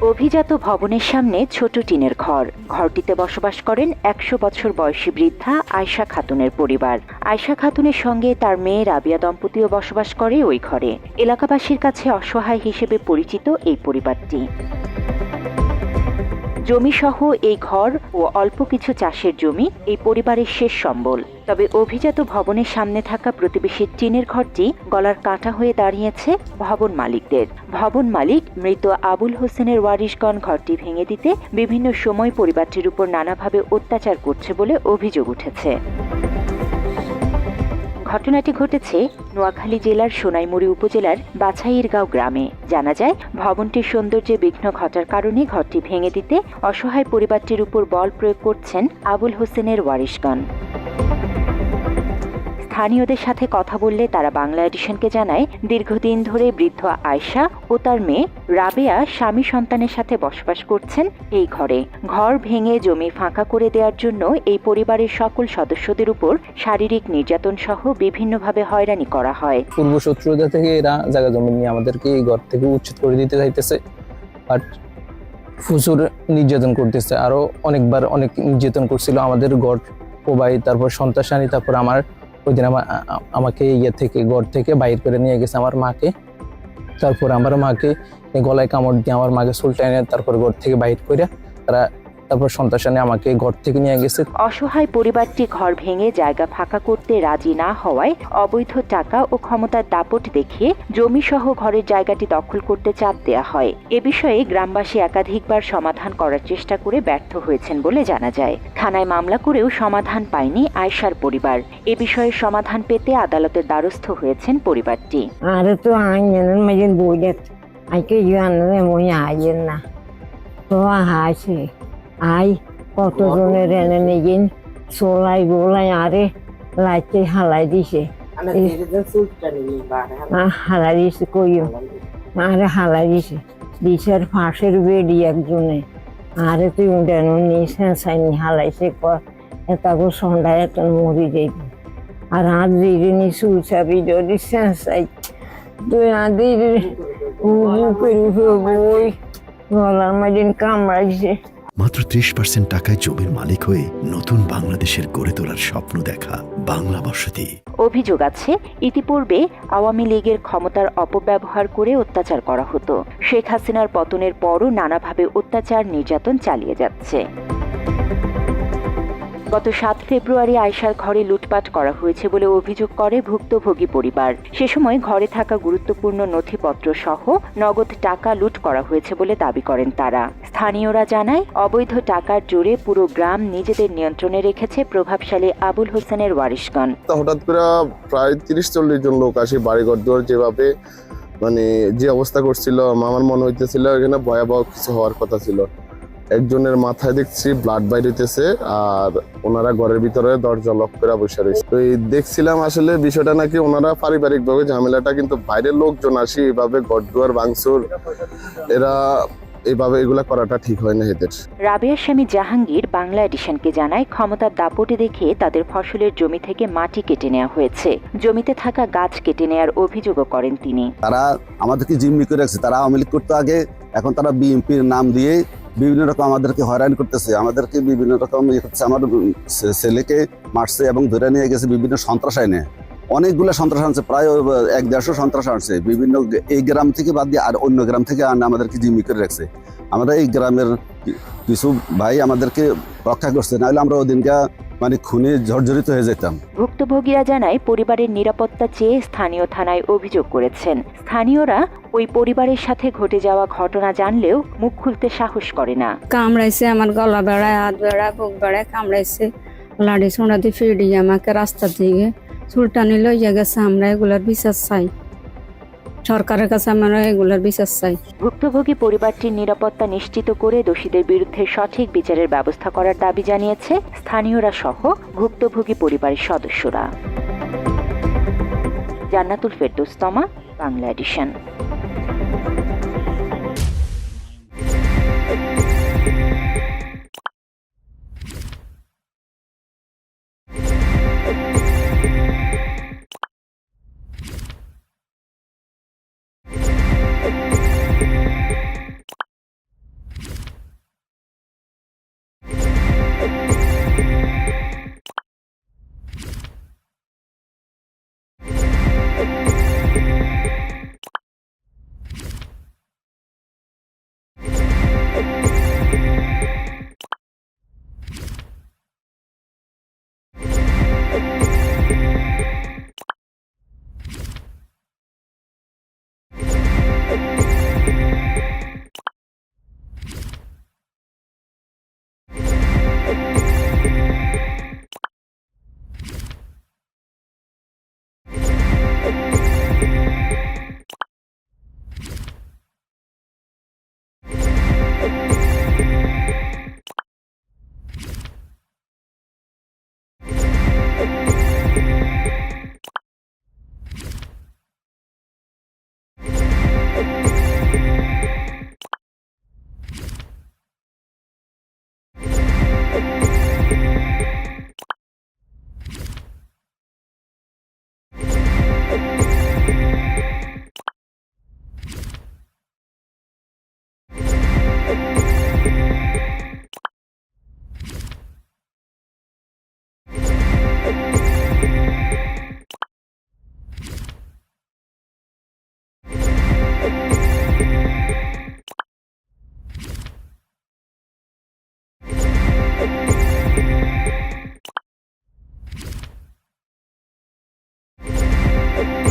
অভিজাত ভবনের সামনে ছোট টিনের ঘর। ঘরটিতে বসবাস করেন একশো বছর বয়সী বৃদ্ধা আয়শা খাতুনের পরিবার। আয়শা খাতুনের সঙ্গে তার মেয়ে রাবিয়া দম্পতিও বসবাস করে ওই ঘরে। এলাকাবাসীর কাছে অসহায় হিসেবে পরিচিত এই পরিবারটি। জমিসহ এই ঘর ও অল্প কিছু চাষের জমি এই পরিবারের শেষ সম্বল। তবে অভিজাত ভবনের সামনে থাকা প্রতিবেশীর টিনের ঘরটি গলার কাঁটা হয়ে দাঁড়িয়েছে ভবন মালিকদের। ভবন মালিক মৃত আবুল হোসেনের ওয়ারিশগণ ঘরটি ভেঙে দিতে বিভিন্ন সময় পরিবারটির উপর নানাভাবে অত্যাচার করছে বলে অভিযোগ উঠেছে। ঘটনাটি ঘটেছে নোয়াখালী জেলার সোনাইমুড়ি উপজেলার বাছাইরগাঁও গ্রামে। জানা যায়, ভবনটির সৌন্দর্যে বিঘ্ন ঘটার কারণে ঘরটি ভেঙে দিতে অসহায় পরিবারটির উপর বল প্রয়োগ করছেন আবুল হোসেনের ওয়ারিশগণ। স্থানীয়দের সাথে কথা বললে তারা বাংলা এডিশনকে জানায়, দীর্ঘদিন ধরে বৃদ্ধ আয়শা ও তার মেয়ে রাবেয়া স্বামী সন্তানের সাথে বসবাস করছেন এই ঘরে। ঘর ভেঙে জমি ফাঁকা করে দেওয়ার জন্য এই পরিবারের সকল সদস্যদের উপর শারীরিক নির্যাতন সহ বিভিন্নভাবে হয়রানি করা হয়। পূর্ব শত্রুতা থেকে এরা জায়গা জমি নিয়ে আমাদেরকে এই ঘর থেকে উচ্ছেদ করে দিতে চাইতেছে, বাট প্রচুর নির্যাতন করতেছে। আরও অনেকবার অনেক নির্যাতন করছিল আমাদের ঘর প্রবাহী তারপর সন্তাসানি তারপর আমার ওই দিন আমার আমাকে ইয়ে থেকে, ঘর থেকে বাইর করে নিয়ে গেছে আমার মাকে। তারপর আমার মাকে গলায় কামড় দিয়ে আমার মাকে সুলটাইনে তারপর ঘর থেকে বাইর করে তারা তারপর সন্তাসানি আমাকে ঘর থেকে নিয়ে গেছে। অসহায় পরিবারটি ঘর ভেঙে জায়গা ফাঁকা করতে রাজি না হওয়ায় অবৈধ টাকা ও ক্ষমতার দাপট দেখিয়ে জমি সহ ঘরের জায়গাটি দখল করতে চাপ দেওয়া হয়। এ বিষয়ে গ্রামবাসী একাধিকবার সমাধান করার চেষ্টা করে ব্যর্থ হয়েছেন বলে জানা যায়। থানায় মামলা করেও সমাধান পায়নি আয়শার পরিবার। এ বিষয়ে সমাধান পেতে আদালতের দ্বারস্থ হয়েছেন পরিবারটি। Ada তো nan majin bujet. Ai ke yuan nan mo ya yin na. To ha shi. Ai কত জনের এনে নিগিন সোলাই গোলাই আরে লাইতে হালাই দিছে Eh. হালাই দিছে কইও আরে হালাই দিছে দিছের ফাঁসের বেডি একজনে আরে তুই উডেন নিছে সাইনি হালাইছে ক এটাগো সন্ধ্যায় এত মরি যাইব আর হাত দিয়ে নি সুচাবি যদি সেন্সাই তুই হাত দিয়ে বই গলার মাঝে কামড়াইছে মাত্র ত্রিশ পার্সেন্ট টাকায় জমির মালিক হয়ে নতুন বাংলাদেশের গড়ে তোলার স্বপ্ন দেখা বাংলা বসতি। অভিযোগ আছে, ইতিপূর্বে আওয়ামী লীগের ক্ষমতার অপব্যবহার করে অত্যাচার করা হতো। শেখ হাসিনার পতনের পরও নানাভাবে অত্যাচার নির্যাতন চালিয়ে যাচ্ছে। গত সাত ফেব্রুয়ারি আয়সার ঘরে লুটপাট করা হয়েছে বলে অভিযোগ করে ভুক্তভোগী পরিবার। সে সময় ঘরে থাকা গুরুত্বপূর্ণ নথিপত্র সহ নগদ টাকা লুট করা হয়েছে বলে দাবি করেন তারা। স্থানীয়রা জানায়, অবৈধ টাকার জোরে পুরো গ্রাম নিজেদের নিয়ন্ত্রণে রেখেছে প্রভাবশালী আবুল হোসেনের ওয়ারিশগণ। হঠাৎ করে প্রায় তিরিশ চল্লিশ জন লোক আসে বাড়িঘর দুয়ার যেভাবে মানে যে অবস্থা করছিল, আমার মনে হইতেছিল এখানে ভয়াবহ কিছু হওয়ার কথা ছিল। একজনের মাথায় দেখছি ব্লাড বাইর হইতেছে আর ওনারা ঘরের ভিতরে দরজা লক করে বসে রয়েছে। তো এই দেখছিলাম আসলে বিষয়টা নাকি ওনারা পারিবারিক ভাবে ঝামেলাটা কিন্তু বাইরের লোকজন আসি এভাবে দুয়ার ভাঙচুর এরা এভাবে এগুলা করাটা ঠিক হয় না এদের। রাবেয়ার স্বামী জাহাঙ্গীর বাংলা এডিশনকে জানায় ক্ষমতার দাপটে দেখে তাদের ফসলের জমি থেকে মাটি কেটে নেওয়া হয়েছে। জমিতে থাকা গাছ কেটে নেওয়ার অভিযোগও করেন তিনি। তারা আমাদেরকে জিম্মি করে রাখছে। তারা আওয়ামী লীগ করতে আগে এখন তারা বিএনপির নাম দিয়ে বিভিন্ন রকম আমাদেরকে হয়রান করতেছে, আমাদেরকে বিভিন্ন রকম ইয়ে করতেছে, আমার ছেলেকে মারছে এবং ধরে নিয়ে গেছে বিভিন্ন সন্ত্রাস আইনে। অনেকগুলো সন্ত্রাস আনছে, প্রায় এক দেড়শো সন্ত্রাস আনছে। বিভিন্ন এই গ্রাম থেকে বাদ দিয়ে আর অন্য গ্রাম থেকে আনে আমাদেরকে জিম্মি করে রাখছে। আমরা এই গ্রামের কিছু ভাই আমাদেরকে রক্ষা করছে, নাহলে আমরা ওদিনকে মানে খুনে জর্জরিত হয়ে যেতাম। ভুক্তভোগীরা জানায় পরিবারের নিরাপত্তা চেয়ে স্থানীয় থানায় অভিযোগ করেছেন। স্থানীয়রা ওই পরিবারের সাথে ঘটে যাওয়া ঘটনা জানলেও মুখ খুলতে সাহস করে না। কামড়াইছে আমার গলা বেড়ায় হাত বেড়ায় বুক বেড়ায় কামড়াইছে। লাড়ি সোনা দিয়ে ফিরিয়ে আমাকে রাস্তার দিকে চুলটানি লইয়া গেছে আমরা এগুলার বিচার চাই। সরকারের কাছে আমরা এগুলোর বিচার চাই। ভুক্তভোগী পরিবারটির নিরাপত্তা নিশ্চিত করে দোষীদের বিরুদ্ধে সঠিক বিচারের ব্যবস্থা করার দাবি জানিয়েছে স্থানীয়রা সহ ভুক্তভোগী পরিবারের সদস্যরা। Jannatul ফেরদৌস্তমা Bangla edition. Thank you. Bye.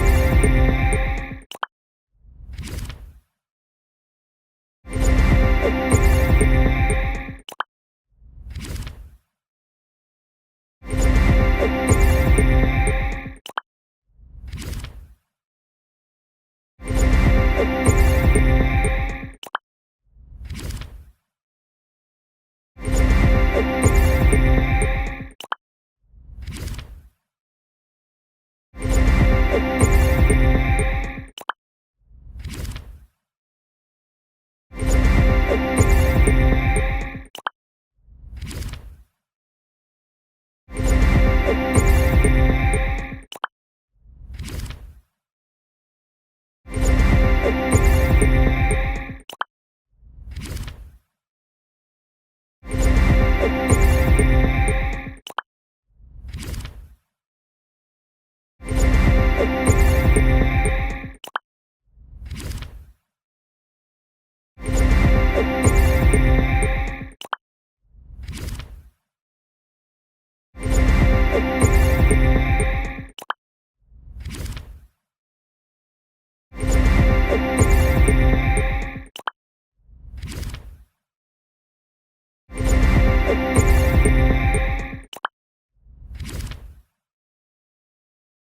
Bye.